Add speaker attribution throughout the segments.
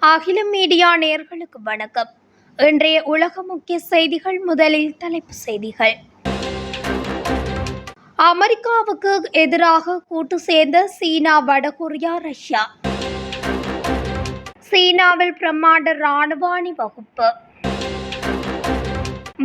Speaker 1: அகில மீடியா நேர்களுக்கு வணக்கம். இன்றைய உலக முக்கிய செய்திகள் முதலில் தலைப்பு செய்திகள். அமெரிக்காவுக்கு எதிராக கூட்டு சேர்ந்த சீனா வடகொரியா ரஷ்யா. சீனாவில் பிரம்மாண்ட ராணுவாணி அணிவகுப்பு.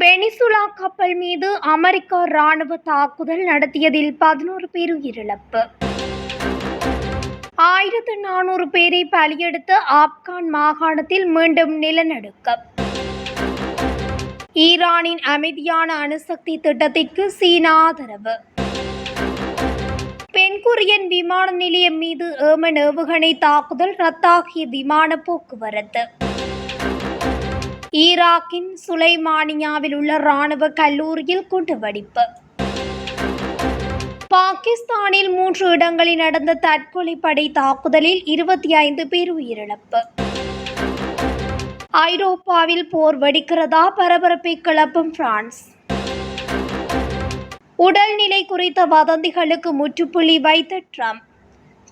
Speaker 1: வெனிசுலா கப்பல் மீது அமெரிக்கா இராணுவ தாக்குதல் நடத்தியதில் பதினோரு பேர் உயிரிழப்பு. ஆயிரத்து நானூறு பேரை பலியெடுத்த ஆப்கான் மாகாணத்தில் மீண்டும் நிலநடுக்கம். ஈரானின் அமைதியான அணுசக்தி திட்டத்திற்கு சீனா ஆதரவு. பென்குரியன் விமான நிலையம் மீது ஏமன் ஏவுகணை தாக்குதல் ரத்தாகிய விமான போக்குவரத்து. ஈராக்கின் சுலைமானியாவில் உள்ள ராணுவ கல்லூரியில் குண்டுவெடிப்பு. பாகிஸ்தானில் மூன்று இடங்களில் நடந்த தற்கொலை படை தாக்குதலில் இருபத்தி ஐந்து பேர் உயிரிழப்பு. ஐரோப்பாவில் போர் வெடிக்கிறதா பரபரப்பை கிளப்பும் பிரான்ஸ். உடல்நிலை குறித்த வதந்திகளுக்கு முற்றுப்புள்ளி வைத்த ட்ரம்ப்.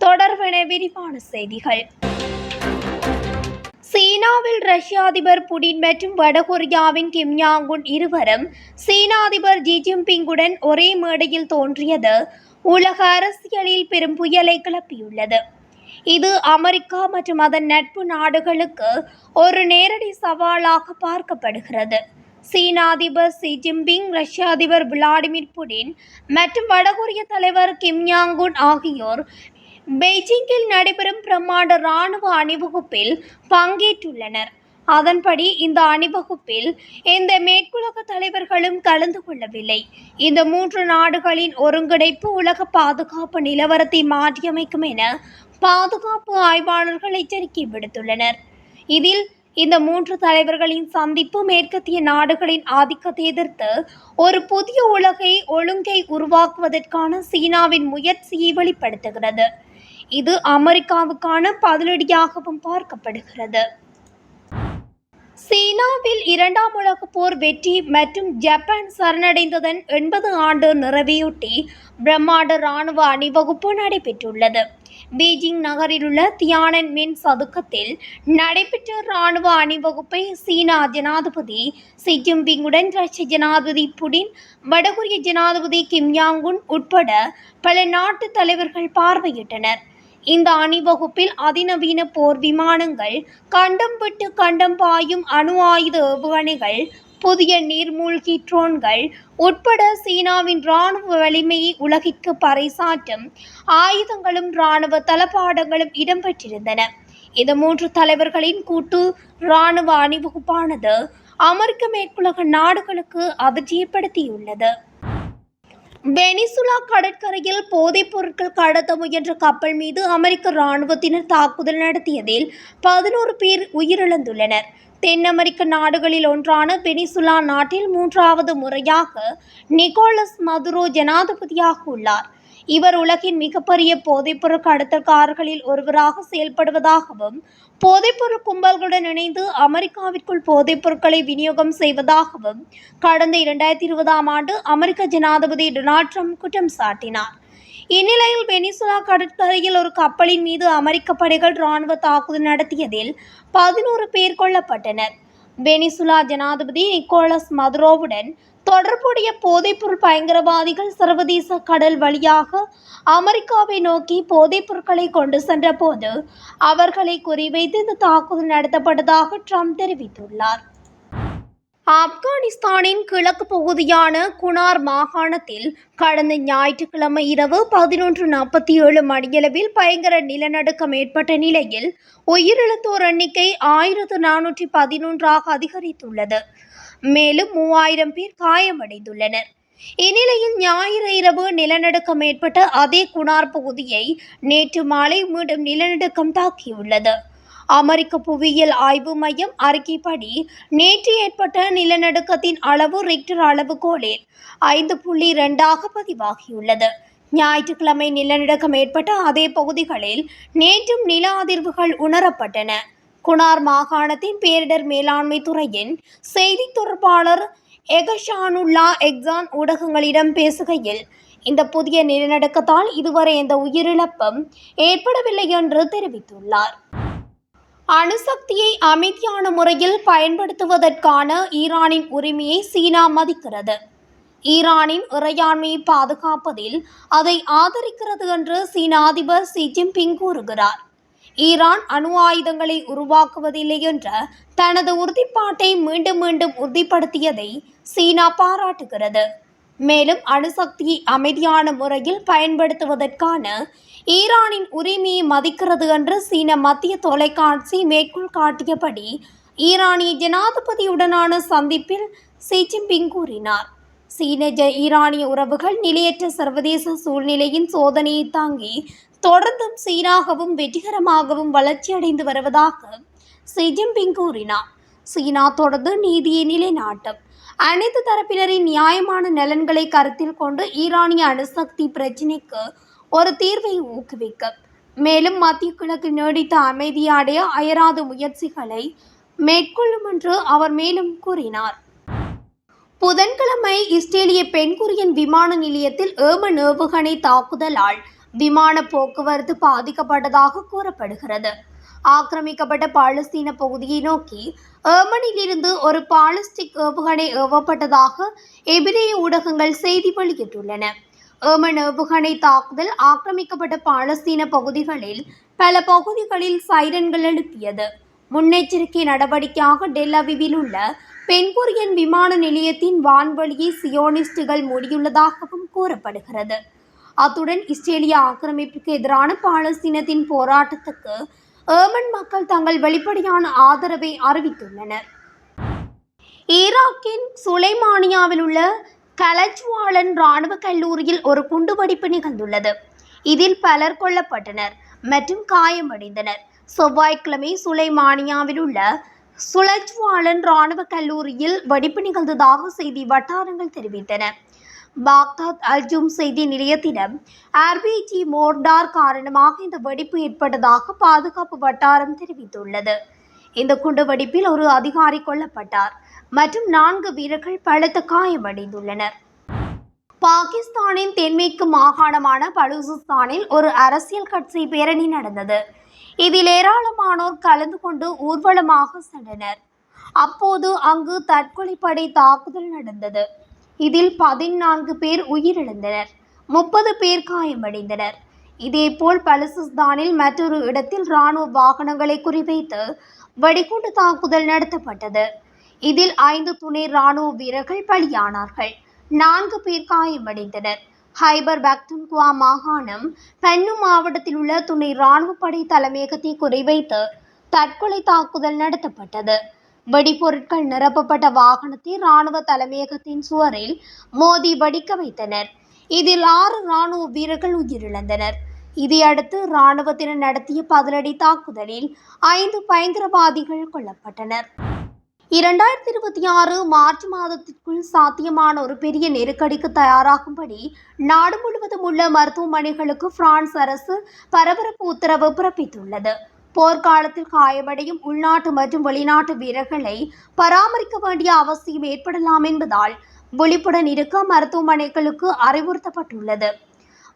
Speaker 1: தொடர்பென விரிவான செய்திகள். சீனாவில் ரஷ்ய அதிபர் புடின் மற்றும் வடகொரியாவின் கிம் யாங்குன் இருவரும் சீன அதிபர் ஜி ஜின்பிங்குடன் ஒரே மேடையில் தோன்றியது. உலக அரசியலில் பெரும் புயலை கிளப்பியுள்ளது. இது அமெரிக்கா மற்றும் அதன் நட்பு நாடுகளுக்கு ஒரு நேரடி சவாலாக பார்க்கப்படுகிறது. சீன அதிபர் ஷி ஜின்பிங் ரஷ்ய அதிபர் விளாடிமிர் புடின் மற்றும் வடகொரிய தலைவர் கிம் யாங்குன் ஆகியோர் பெய்ஜிங்கில் நடைபெறும் பிரம்மாண்ட இராணுவ அணிவகுப்பில் பங்கேற்றுள்ளனர். அதன்படி இந்த அணிவகுப்பில் எந்த மேற்குலக தலைவர்களும் கலந்து கொள்ளவில்லை. இந்த மூன்று நாடுகளின் ஒருங்கிணைப்பு உலக பாதுகாப்பு நிலவரத்தை மாற்றியமைக்கும் என பாதுகாப்பு ஆய்வாளர்கள் எச்சரிக்கை விடுத்துள்ளனர். இதில் இந்த மூன்று தலைவர்களின் சந்திப்பு மேற்கத்திய நாடுகளின் ஆதிக்கத்தை எதிர்த்து ஒரு புதிய உலகை ஒழுங்கை உருவாக்குவதற்கான சீனாவின் முயற்சியை வெளிப்படுத்துகிறது. இது அமெரிக்காவுக்கான பதிலடியாகவும் பார்க்கப்படுகிறது. சீனாவில் இரண்டாம் உலக போர் வெற்றி மற்றும் ஜப்பான் சரணடைந்ததன் எண்பது ஆண்டு நிறைவையொட்டி பிரம்மாண்ட இராணுவ அணிவகுப்பு நடைபெற்றுள்ளது. பீஜிங் நகரில் உள்ள தியானன் மின் சதுக்கத்தில் நடைபெற்ற இராணுவ அணிவகுப்பை சீனா ஜனாதிபதி சி ஜின்பிங்குடன் ரஷ்ய ஜனாதிபதி புடின் வடகொரிய ஜனாதிபதி கிம் யாங் உன் உட்பட பல நாட்டு தலைவர்கள் பார்வையிட்டனர். இந்த அணிவகுப்பில் அதிநவீன போர் விமானங்கள் கண்டம் விட்டு கண்டம் பாயும் அணு ஆயுத ஏவுகணைகள் புதிய நீர்மூழ்கி ட்ரோன்கள் உட்பட சீனாவின் இராணுவ வலிமையை உலகிற்கு பறைசாற்றும் ஆயுதங்களும் இராணுவ தளபாடங்களும் இடம்பெற்றிருந்தன. இந்த மூன்று தலைவர்களின் கூட்டு இராணுவ அணிவகுப்பானது அமெரிக்க மேற்குலக நாடுகளுக்கு அதிர்ச்சியப்படுத்தியுள்ளது. வெனிசுலா கடற்கரையில் போதைப் பொருட்கள் கடத்த முயன்ற கப்பல் மீது அமெரிக்க இராணுவத்தினர் தாக்குதல் நடத்தியதில் பதினோரு பேர் உயிரிழந்துள்ளனர். தென் அமெரிக்க நாடுகளில் ஒன்றான வெனிசுலா நாட்டில் மூன்றாவது முறையாக நிக்கோலஸ் மதுரோ ஜனாதிபதியாக உள்ளார். இவர் உலகின் மிகப்பெரிய போதைப்பொருள் கடத்தல்காரர்களில் ஒருவராக செயல்படுவதாகவும் போதைப்பொருள் கும்பல்களுடன் இணைந்து அமெரிக்காவிற்குள் போதைப்பொருட்களை விநியோகம் செய்வதாகவும் கடந்த இரண்டாயிரத்தி இருபதாம் ஆண்டு அமெரிக்க ஜனாதிபதி டொனால்ட் ட்ரம்ப் குற்றம் சாட்டினார். இந்நிலையில் வெனிசுலா கடற்கரையில் ஒரு கப்பலின் மீது அமெரிக்க படைகள் இராணுவ தாக்குதல் நடத்தியதில் பதினோரு பேர் கொல்லப்பட்டனர். வெனிசுலா ஜனாதிபதி நிக்கோலஸ் மதுரோவுடன் தொடர்புடைய போதைப்பொருள் பயங்கரவாதிகள் சர்வதேச கடல் வழியாக அமெரிக்காவை நோக்கி போதைப்பொருட்களை கொண்டு கொண்டு சென்றபோது அவர்களை குறிவைத்து இந்த தாக்குதல் நடத்தப்பட்டதாக ட்ரம்ப் தெரிவித்துள்ளார். ஆப்கானிஸ்தானின் கிழக்கு பகுதியான குனார் மாகாணத்தில் கடந்த ஞாயிற்றுக்கிழமை இரவு பதினொன்று நாற்பத்தி ஏழு மணியளவில் பயங்கர நிலநடுக்கம் ஏற்பட்ட நிலையில் உயிரிழந்தோர் எண்ணிக்கை ஆயிரத்து நானூற்றி பதினொன்றாக அதிகரித்துள்ளது. மேலும் மூவாயிரம் பேர் காயமடைந்துள்ளனர். இந்நிலையில் ஞாயிறு இரவு நிலநடுக்கம் ஏற்பட்ட அதே குணார் பகுதியை நேற்று மாலை மீண்டும் நிலநடுக்கம் தாக்கியுள்ளது. அமெரிக்க புவியியல் ஆய்வு மையம் அறிக்கைப்படி நேற்று ஏற்பட்ட நிலநடுக்கத்தின் அளவு ரிக்டர் அளவுகோலில் ஐந்து புள்ளி இரண்டாக பதிவாகியுள்ளது. ஞாயிற்றுக்கிழமை நிலநடுக்கம் ஏற்பட்ட அதே பகுதிகளில் நேற்றும் நில அதிர்வுகள் உணரப்பட்டன. குணார் மாகாணத்தின் பேரிடர் மேலாண்மை துறையின் செய்தி தொடர்பாளர் எகஷானுல்லா எக்ஸான் ஊடகங்களிடம் பேசுகையில் இந்த புதிய நிலநடுக்கத்தால் இதுவரை எந்த உயிரிழப்பும் ஏற்படவில்லை என்று தெரிவித்துள்ளார். அணுசக்தியை அமைதியான முறையில் பயன்படுத்துவதற்கான ஈரானின் உரிமையை சீனா மதிக்கிறது. ஈரானின் இறையாண்மையை பாதுகாப்பதில் அதை ஆதரிக்கிறது என்று சீன அதிபர் ஷி ஜின்பிங் கூறுகிறார். ஈரான் அணு ஆயுதங்களை உருவாக்குவதில்லை என்ற தனது உறுதிப்பாட்டை மீண்டும் மீண்டும் உறுதிப்படுத்தியதை சீனா பாராட்டுகிறது. மேலும் அணுசக்தியை அமைதியான முறையில் பயன்படுத்துவதற்கான ஈரானின் உரிமையை மதிக்கிறது என்று சீன மத்திய தொலைக்காட்சி மேற்கோள் காட்டியபடி ஈரானிய ஜனாதிபதியுடனான சந்திப்பில் ஷி ஜின்பிங் கூறினார். சீன ஈரானிய உறவுகள் நிலையற்ற சர்வதேச சூழ்நிலையின் சோதனையை தாங்கி தொடர்ந்தும் சீனாகவும் வெற்றிகரமாகவும் வளர்ச்சியடைந்து வருவதாக ஷி ஜின்பிங் கூறினார். சீனா தொடர்ந்து நீதியை நிலைநாட்டும். அனைத்து தரப்பினரின் நியாயமான நலன்களை கருத்தில் கொண்டு ஈரானிய அணுசக்தி பிரச்சினைக்கு ஒரு தீர்வை ஊக்குவிக்கும். மேலும் மத்திய கிழக்கு நீடித்த அமைதியை அடைய அயராத முயற்சிகளை மேற்கொள்ளும் என்று அவர் மேலும் கூறினார். புதன்கிழமை இஸ்ரேலிய பெண்குரியன் விமான நிலையத்தில் ஏமன் ஏவுகணை தாக்குதலால் விமான போக்குவரத்து பாதிக்கப்பட்டதாக கூறப்படுகிறது. ஆக்கிரமிக்கப்பட்ட பாலஸ்தீன பகுதியை நோக்கி ஏமனிலிருந்து ஒரு பாலிஸ்டிக் ஏவுகணை ஏவப்பட்டதாக எபிரேய ஊடகங்கள் செய்தி வெளியிட்டுள்ளன. ஏமன் ஏவுகணை தாக்குதல் ஆக்கிரமிக்கப்பட்ட பாலஸ்தீன பகுதிகளில் பல பகுதிகளில் சைரன்கள் எழுப்பியது. முன்னெச்சரிக்கை நடவடிக்கையாக டெல்லவிவில் உள்ள பென்குரியன் விமான நிலையத்தின் வான்வழியை சியோனிஸ்டுகள் மூடியுள்ளதாகவும் கூறப்படுகிறது. அத்துடன் இஸ்ரேலிய ஆக்கிரமிப்புக்கு எதிரான பாலஸ்தீனத்தின் போராட்டத்துக்கு ஏமன் மக்கள் தங்கள் வெளிப்படையான ஆதரவை அறிவித்துள்ளனர். ஈராக்கின் சுலைமானியாவில் உள்ள கலஜ்வாலன் இராணுவ கல்லூரியில் ஒரு குண்டுவெடிப்பு நிகழ்ந்துள்ளது. இதில் பலர் கொல்லப்பட்டனர் மற்றும் காயமடைந்தனர். செவ்வாய்க்கிழமை சுலைமானியாவில் உள்ள சுலஜ்வாலன் இராணுவ கல்லூரியில் வெடிப்பு நிகழ்ந்ததாக செய்தி வட்டாரங்கள் தெரிவித்தன. பாக்தாத் அல்ஜூம் செய்தி நிலையத்திடம் ஆர்பிஜி மோர்டார் காரணமாக இந்த வெடிப்பு ஏற்பட்டதாக பாதுகாப்பு வட்டாரம் தெரிவித்துள்ளது. இந்த குண்டுவெடிப்பில் ஒரு அதிகாரி கொல்லப்பட்டார். மற்றும் நான்கு வீரர்கள் பலத்த காயமடைந்துள்ளனர். பாகிஸ்தானின் தென்மேற்கு மாகாணமான பலூசிஸ்தானில் ஒரு அரசியல் கட்சி பேரணி நடந்தது. இதில் ஏராளமானோர் கலந்து கொண்டு ஊர்வலமாக சென்றனர். அப்போது அங்கு தற்கொலைப்படை தாக்குதல் நடந்தது. இதில் பதினான்கு பேர் உயிரிழந்தனர். முப்பது பேர் காயமடைந்தனர். இதேபோல் பலுசிஸ்தானில் மற்றொரு இடத்தில் ராணுவ வாகனங்களை குறிவைத்து வெடிகுண்டு தாக்குதல் நடத்தப்பட்டது. இதில் ஐந்து துணை ராணுவ வீரர்கள் பலியானார்கள். நான்கு பேர் காயமடைந்தனர். ஹைபர் பக்துன்குவா மாகாணம் பென்னு மாவட்டத்தில் உள்ள துணை ராணுவ படை தலைமையகத்தை குறிவைத்து தற்கொலை தாக்குதல் நடத்தப்பட்டது. வெடிபொருட்கள் நிரப்பப்பட்ட வாகனத்தை ராணுவ தலைமையகத்தின் சுவரில் மோதி வெடிக்க வைத்தனர். இதில் ஆறு ராணுவ வீரர்கள் உயிரிழந்தனர். இதையடுத்து இராணுவத்தினர் நடத்திய பதிலடி தாக்குதலில் ஐந்து பயங்கரவாதிகள் கொல்லப்பட்டனர். இரண்டாயிரத்தி இருபத்தி ஆறு மார்ச் மாதத்திற்குள் சாத்தியமான ஒரு பெரிய நெருக்கடிக்கு தயாராகும்படி நாடு முழுவதும் உள்ள மருத்துவமனைகளுக்கு பிரான்ஸ் அரசு பரபரப்பு உத்தரவு பிறப்பித்துள்ளது. போர்க்காலத்தில் காயமடையும் உள்நாட்டு மற்றும் வெளிநாட்டு வீரர்களை பராமரிக்க வேண்டிய அவசியம் ஏற்படலாம் என்பதால் விழிப்புடன் இருக்க மருத்துவமனைகளுக்கு அறிவுறுத்தப்பட்டுள்ளது.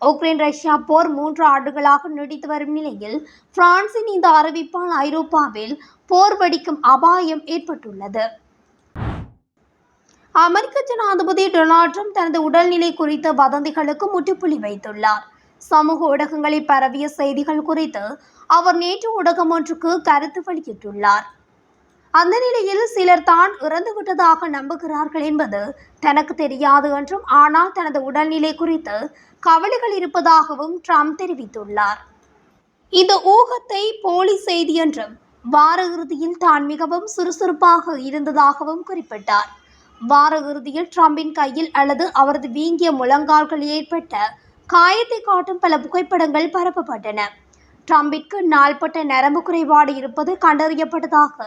Speaker 1: உக்ரைன் ரஷ்யா போர் மூன்று ஆண்டுகளாக நீடித்து வரும் நிலையில் பிரான்சின் இந்த அறிவிப்பால் ஐரோப்பாவில் போர் வெடிக்கும் அபாயம் ஏற்பட்டுள்ளது. அமெரிக்க ஜனாதிபதி டொனால்ட் ட்ரம்ப் தனது உடல்நிலை குறித்த வதந்திகளுக்கு முற்றுப்புள்ளி வைத்துள்ளார். சமூக ஊடகங்களில் பரவிய செய்திகள் குறித்து அவர் நேற்று ஊடகம் ஒன்றுக்கு கருத்து வெளியிட்டுள்ளார். அந்த நிலையில் சிலர் தான் இறந்துவிட்டதாக நம்புகிறார்கள் என்பது தனக்கு தெரியாது என்றும் ஆனால் தனது உடல்நிலை குறித்து கவலைகள் இருப்பதாகவும் ட்ரம்ப் தெரிவித்துள்ளார். இந்த ஊகத்தை போலி செய்தி என்றும் வார இறுதியில் தான் மிகவும் சுறுசுறுப்பாக இருந்ததாகவும் குறிப்பிட்டார். வார இறுதியில் ட்ரம்பின் கையில் அல்லது அவரது வீங்கிய முழங்கால்கள் ஏற்பட்ட காயத்தை காட்டும் பல புகைப்படங்கள் பரப்பப்பட்டன. ட்ரம்பிற்கு நாள்பட்ட நரம்பு குறைபாடு இருப்பது கண்டறியப்பட்டதாக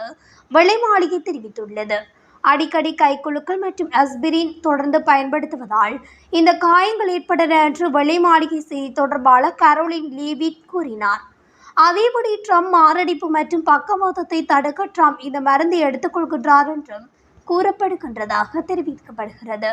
Speaker 1: வெள்ளை மாளிகை தெரிவித்துள்ளது. அடிக்கடி கைக்குலுக்கள் மற்றும் அஸ்பிரின் தொடர்ந்து பயன்படுத்துவதால் இந்த காயங்கள் ஏற்பட்டன என்று வெள்ளை மாளிகை செய்தி தொடர்பாளர் கரோலின் லீவிட் கூறினார். அதேபடி ட்ரம்ப் மாரடைப்பு மற்றும் பக்கவாதத்தை தடுக்க ட்ரம்ப் இந்த மருந்தை எடுத்துக்கொள்கின்றார் என்றும் கூறப்படுகின்றதாக தெரிவிக்கப்படுகிறது.